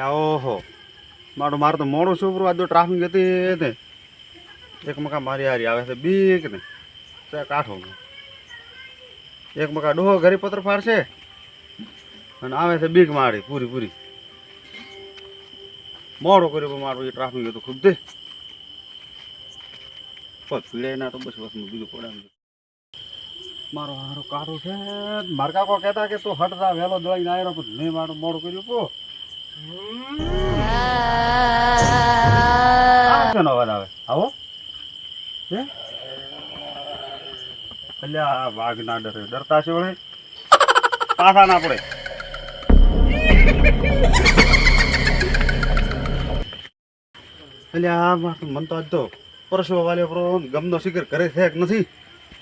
એટલે ઓહો. મારું મારું તો મોડું છોકરું આ તો ટ્રાફિક હતી ને. એક મકા મારી હારી આવે છે, બીક ને. ત્યાં કાઠો એક મકા ડોહો ઘરે પત્ર ફાડશે અને આવે છે બીક મારી, પૂરી પૂરી. મોડો કર્યો મારું એ ટ્રાફિક હતું ખૂબ દે પીડાય ના તો બસ બસ બીજું પડાવી મારો હારો કાઢો છે. મારા કાકો કહેતા કે તું હટતા વહેલો દોડીને આવ્યો પણ મેં મારું મોડું કર્યું, પો. અવાજ આવે. આવો અલ્યા, આ વાઘ ના ડરે. ડરતા છે વળે. પાછા ના પડે. અલ્યા, આ મન તો આજ તો પરસવા વાલે પર ગમનો શિકર કરે છે નથી?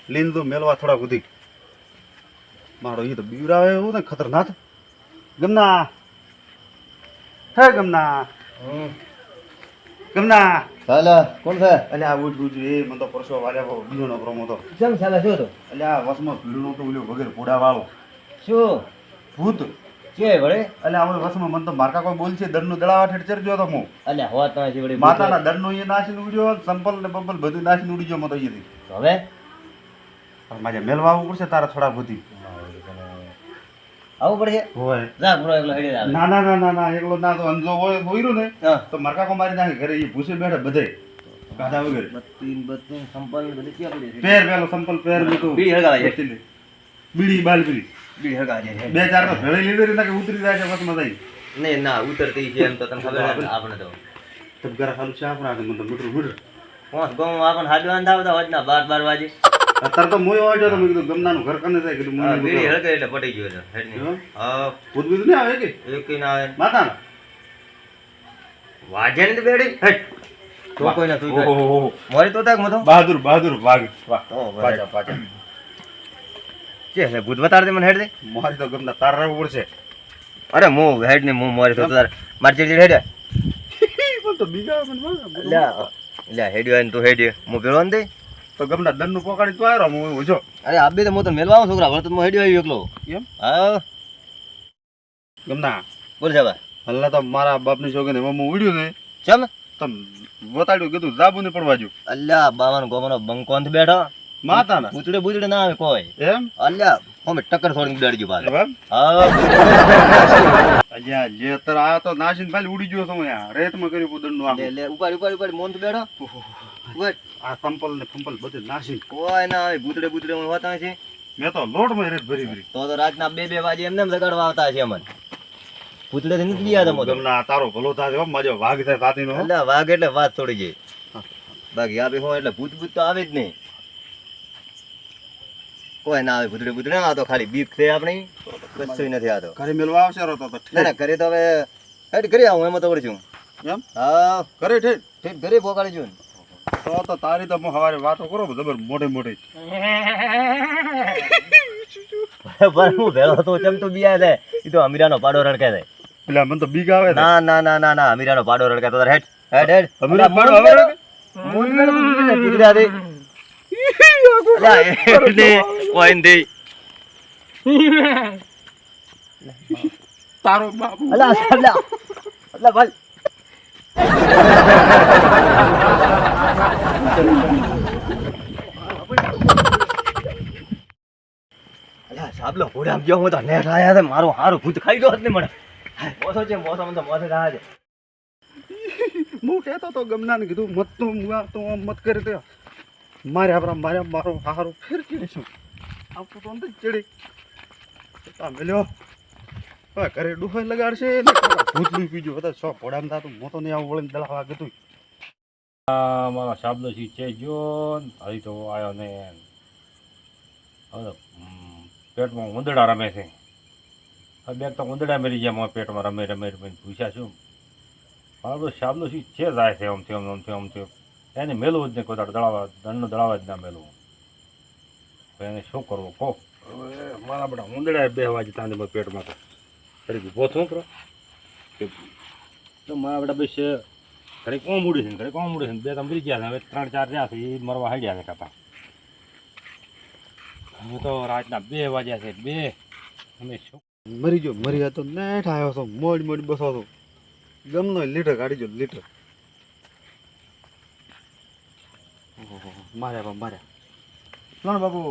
લઈને તો મેલવા થોડા સુધી. મારો એ તો બીવરાવે એવું ને ખતરનાક. ગમના. હે ગમના. ગમના. ચાલે કોણ છે? એટલે આ ઉઠ ઉઠ એ મને તો પરસવા વાલે બીજો નો પ્રમો તો. જમ ચાલે શું તો. એટલે આ વસમાં નો તો ઉલ્યો વગેરે પોડા વાળો શું ભૂત કે વળે. એટલે આ વસમાં મને તો મારકા કોઈ બોલ છે દરનું દળાવા ઠેડ ચરજો તો હું. અલ્યા હો તો છે વળે માતાના દરનો એ નાશી ઉડ્યો સંપલ ને બંપલ બધું નાશી ઉડી ગયો મતો અહીંથી હવે? મારે મેલવા આવવું પડશે તારા થોડા બધી આવું પડશે? હોય. જા ગુરો એકલો હેડી આવે. ના ના ના ના ના એકલો ના તો અંજો હોય હોયરું ને તો મરકા કો મારી નાખે ઘરે એ ભૂસે બેઠે બધે કાઢા વગર. બત્તીન બત્તીન સંપલ બધી પડી છે? પેર પેલો સંપલ પેર મૂકું બીડી હળગાવાય છે. બત્તીને. બીડી બાલ બીડી બી હળગાવાય છે. બે ચાર તો ભેળી લીધી ને કે ઉતરી જાય છે બસમાં જાય. નહીં ના ઉતરતી છે એમ તો તને ખબર ને આપણે તો. તબગારા ખાલું છે આપણા મને તો મીઠું મીઠું. પાંચ ગામ આપણને હાડવાન થાવ તો હોત ના બાર બાર વાગે. અત્યારે તો મોય હોય તો મેં કીધું ગમનાનું ઘર કને જાય કીધું મને મોય બીડી હળગે એટલે પટી ગયો છે હેડની. એવું? હા? ભૂત બીજું નહીં આવે કે? એક ના આવે. માતાના વાજે ને તો બેડી. હેડ. તો કોઈ ના તું ઓહો હો હો. મોરી તો તાક મતો બહાદુર બહાદુર વાગ વાહ પાછા પાછા કે છે ભૂત બતાડ દે મને હેડ દે મારી તો ગમના તાર રહેવું પડશે. અરે હું હેડ ને હું મોરી તો તાર. માર ચીડી હેડ. પણ તો બીજા મને લ્યા લ્યા હેડ્યો ને તું હેડ્યો. હું પેલો ને દે તો ગમના દનનું પોકાડી તો આવ્યો હું જો. અરે આબે તો હું તને મેલવા છોકરા વળત હું હેડ્યો આવ્યો એકલો. એમ? હા. ગમના. બોલ સાહેબ. હલ્લા તો મારા બાપની છોકરીને મમ્મી ઉડ્યું ને ચમ? તમ બતાડ્યું કીધું જાબુ ને પડવા જો અલ્યા બાવાનો ગોમાનો બંકોંત બેઠો. માતાના. બુતડે બુતડે ના આવે કોઈ. એમ? અલ્યા અમે ટક્કર છોડીને ને પાછો. બાર હા. અલ્યા લેતર આ તો નાસીને ભાઈ ઉડી ગયો તો રેતમાં કર્યું પુદરનું લે આખું. લે ઉપાડ ઉપાડી ઉપાડી મોન તો બેઠો ઉપાડ. આ સંપલ ને ફંપલ બધે નાસી કોઈ ના આવે ભૂતળે ભૂતળે હું હોતા છે. મેં તો લોટમાં રેત ભરી ભરી. તો તો રાતના બે બે વાગે એમને લગાડવા આવતા છે અમને. ભૂતળે થી નથી ગયા તમે તો. તારો ભલો થાય માજો વાઘ થાય તાતીનો. હો. અલ્યા વાઘ એટલે વાત થોડી ગઈ બાકી આપે હું એટલે ભૂત ભૂત તો આવે જ નહીં. કોઈ ના આવે ભૂતડે ભૂતળે ના આ તો ખાલી બીક છે આપણી. કશું નથી આ તો ઘરે આવશે રો તો તો ના ના ઘરે તો હવે હેડ કરી આવું એમાં તો એમ? હા. ઘરે ઠેઠ. ઘરે પોકાડી છું તો તો તારી તો હું હવારે વાતો કરો જબર મોટે મોટી પણ હું ભેળો તો ચમ તો બિયા દે એ તો અમીરાનો પાડો રણકે દે એટલે મને તો બીક આવે ના ના ના ના ના અમીરાનો પાડો રણકે તો હેડ હેડ હેડ અમીરા પાડો હવે મોન મેળો તો બીજે કૂતરી આદે. અલ્યા, એને તારો બાપુ. અલા અલા અલા ભાઈ. સાબલો, ઘોડામાં ગયો હું તો છે, મારું હારું ભૂત ખાઈ ગયો નહીં મને. મોસો છે, મોસો મને તો મોસે છે હું કહેતો તો ગમનાને કીધું, મત તું તું મત કરી મારે આપણા, મારે મારો હારો ફેર કરીશું આવતો તો અંદર ચડી. મેલ્યો ઘરે ડુહાઈ લગાડશે ભૂતલું પીજો બધા સો ઘોડામાં થતું મોટો નહીં આવું વળીને દળાવા કીધું મારો શાબલો સી છે જો. હજી તો આવ્યો ને હવે પેટમાં ઉંદડા રમે છે. બે તો ઉંદડા મરી ગયા મારા પેટમાં રમે રમે રમે પૂછ્યા છું. મારો સી છે જાય છે આમ થયું આમ થયું આમ થયું. એને મેલવું જ નહીં કોઈ દળાવા દંડનો દળાવા જ ના મેલવું એને શું કરવું કહો. મારા બધા ઉંદડા બેહવા તાંડે મારા પેટમાં તો. તરીકે ઊભો કરો તો મારા બધા બે છે ઘરે કોમ ઉડી છે ઘરે કોમ ઉડી છે ને. બે તમે મરી ગયા છે હવે ત્રણ ચાર રહ્યા છે એ મરવા હાડ્યા છે કાપા હવે તો રાતના બે વાગ્યા છે બે. અમે શું? મરી ગયો મરી હતો નેઠ આવ્યો હતો મોડ મોડ બસો હતો ગમનો લીટર કાઢી ગયો લીટર. માર્યા પણ માર્યા. ત્રણ બાપુ.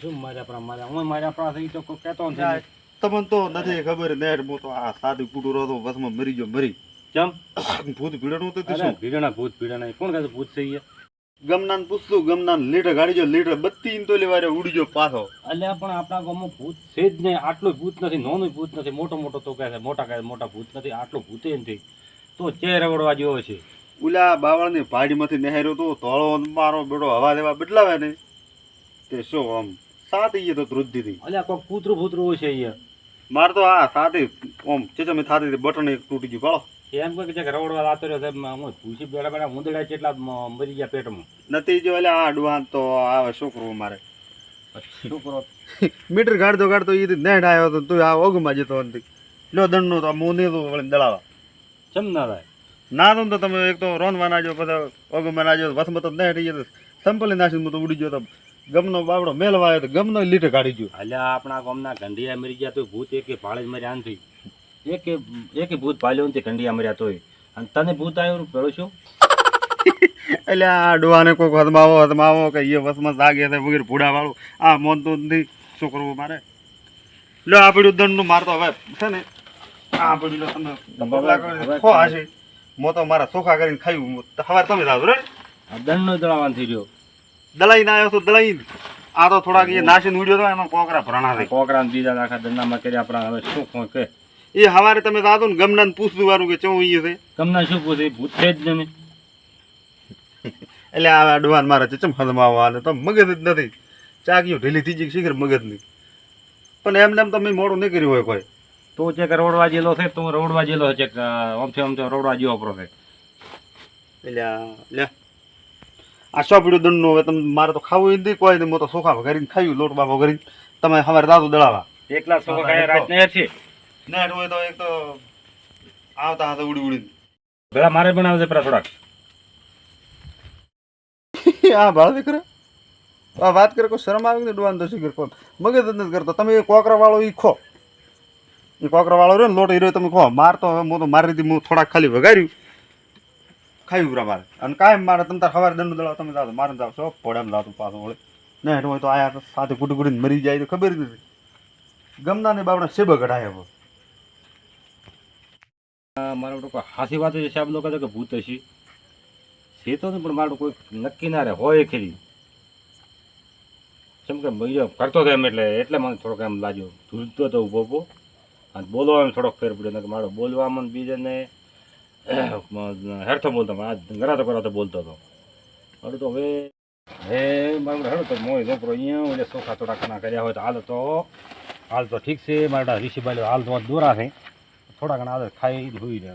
શું માર્યા પણ માર્યા? હું માર્યા પણ તો કોઈ કહેતો નથી. તમને તો નથી ખબર ને હું તો આ સાદું કુટું રહો વસમાં બસમાં મરી ગયો મરી. કેમ? ભૂત ભીડનું તો શું? ભીડણા ભૂત ભીડણા કોણ કહે છે ભૂત છે ઈ? ગમનાન પૂછતું ગમનાન લીટર ગાડી જો લીટર બત્તી તો લેવારે ઉડી પાછો. અલ્યા પણ આપણા ગામમાં ભૂત છે જ નહીં આટલું ભૂત નથી નોનું ભૂત નથી મોટો મોટો તો કહે છે મોટા કહે મોટા ભૂત નથી આટલું ભૂતે નથી તો ચે રવડવા જેવો છે. ઉલા બાવળની પાડીમાંથી નહેર્યો તો ધોળો મારો બેડો હવા દેવા બદલાવે ને તે શું આમ? સાત ઈએ તો ધ્રુજી હતી અલ્યા કોઈ કૂતરું ભૂતરું હોય છે અહીંયા. મારે તો આ સાતે ઓમ ચેચમે થાતી હતી બટન એક તૂટી ગયું પાડો એમ કોઈ કે રવડવા લાતો રહ્યો છે હું ભૂસી બેડા બેડા મુંદડા કેટલા મરી ગયા પેટમાં. નથી જો એટલે આ ડુહાન તો આવે શું કરવું મારે શું કરો મીટર ગાડતો ગાડતો એ નેટ આવ્યો તો તું આ ઓગમાં જતો નથી લો દંડનો તો મું નહીં તો વળી દળાવા ચમ ના થાય? ના તો તો તમે એક તો રોનવા ના જો પછી ઓગમાં ના જો વસમાં તો નેટ ઈ સંપલી નાસી હું તો ઉડી ગયો તો ગમનો બાવડો મેલવા આવ્યો તો ગમનો લીટર કાઢી ગયો. એટલે આપણા ગામના ગંઢિયા મરી ગયા તો ભૂત એકે ભાળે જ મર્યા નથી એકે એકે ભૂત પાલ્યો નથી ગંઢિયા મર્યા તોય. અને તને ભૂત આવ્યું પેલો શું એટલે આ ડોહાને કોઈક હદમાવો હદમાવો કે એ વસમાં જાગે છે વગેરે ભૂડા વાળું આ મોન તો નથી. શું કરવું મારે? લો આ પડ્યું દંડનું મારતો હવે છે ને. આ પડ્યું લો તમે ખો હશે મો તો મારા ચોખા કરીને ખાયું. સવારે તમે જાવ રે દંડનો જણાવવાનું થઈ ગયો. દલાઈને આવ્યો તો દલાઈ આ તો થોડાક એ નાશી ઉડ્યો તો એમાં કોકરા ભરાણા થઈ કોકરા બીજા આખા ધંધામાં કર્યા આપણા હવે શું કોઈ કે એ હવારે તમે દાદો ને ગમનાને પૂછતું વારું કે ચો ઈ છે? ગમના શું પૂછે? ભૂત છે જ નહીં. એટલે આ અડવાન મારા ચચમ હદમાવો આને તો મગજ જ નથી. ચાકીઓ ઢીલી થઈ જઈ શીખર મગજ નહીં પણ એમને એમ તમે મોડું નહીં કર્યું હોય કોઈ. તું ચેક રોડવા જેલો છે તું રોડવા જેલો છે ચેક ઓમથી તો રોડવા જેવો પ્રો એટલે લે આ સો પીડ્યું દંડનું હવે તમે મારે તો ખાવું એ નહીં કોઈ નહીં હું તો સોખા વઘારીને ખાયું લોટ બાપો કરીને તમે સવારે દાદુ દળાવા એકલા સોખા એ તો. રાત ને છે. ના હોય તો એક તો આવતા હતા ઉડી ઉડી પેલા મારે બનાવે છે પેલા થોડાક. આ ભાળ દીકરા. આ વાત કરે કોઈ શરમ આવે ને ડુવાન તો કરે કોણ મગજ જ નથી કરતો. તમે એ કોકરા વાળો ઈ ખો. એ કોકરા વાળો રહ્યો ને લોટ એ રહ્યો તમે ખો. માર તો હવે હું તો મારી રીતે હું થોડાક ખાલી વગાડ્યું. ખાયું પૂરા મારે. અને કાયમ મારે તમે તાર સવારે દંડ દળાવ, તમે જાઓ મારે જાવ છો પોડામ જાવ પાછું વળે. ને હોય તો આયા સાથે કુટી કુટીને મરી જાય તો ખબર જ નથી ગમના ને બાપડા સેબ કઢાય મારો કોઈ હાસી વાત છે, સાહેબ લોકો કે ભૂત હશે. છે તો નહીં પણ મારું કોઈ નક્કી ના રહે, હોય ખરી. કેમ કે બીજો કરતો હતો એમ એટલે એટલે મને થોડોક એમ લાગ્યો. ધૂલતો હતો ઊભો ઊભો અને બોલવામાં થોડોક ફેર પડ્યો, નકર મારો બોલવામાં બીજાને હેરતો બોલતો આ ગરાતો કરાતો બોલતો હતો મારું તો હવે હે, મારું હેડો તો મોય છોકરો અહીંયા એટલે સોખા થોડા ઘણા કર્યા હોય તો હાલ તો હાલ તો ઠીક છે મારા ઋષિભાઈ હાલ તો દોરા છે થોડા ઘણા હાલ ખાઈ ધોઈ રહે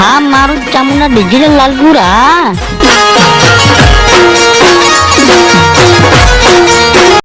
હા મારું ચામુંડા ડિજિટલ લાલ ગુરા.